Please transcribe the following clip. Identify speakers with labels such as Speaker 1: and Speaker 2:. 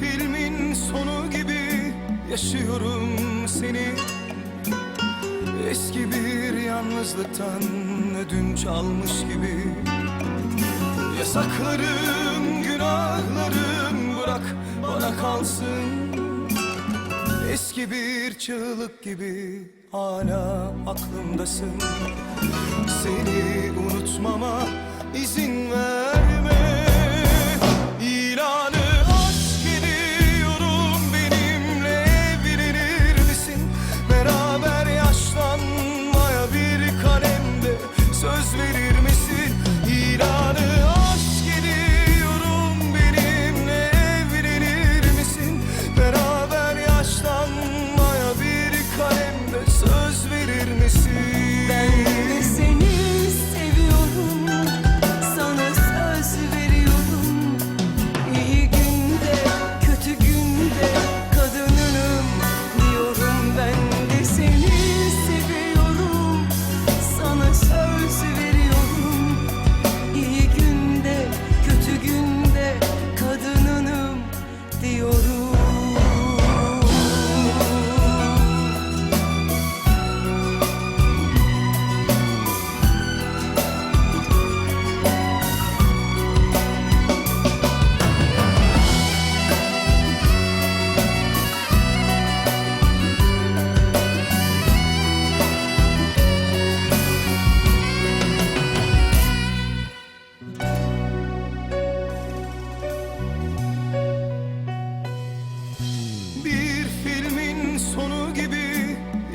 Speaker 1: filmin sonu gibi yaşıyorum seni. Eski bir yalnızlıktan ödünç almış gibi. Yasaklarım, günahlarım bırak bana kalsın. Eski bir çığlık gibi hala aklımdasın. Seni unutmama izin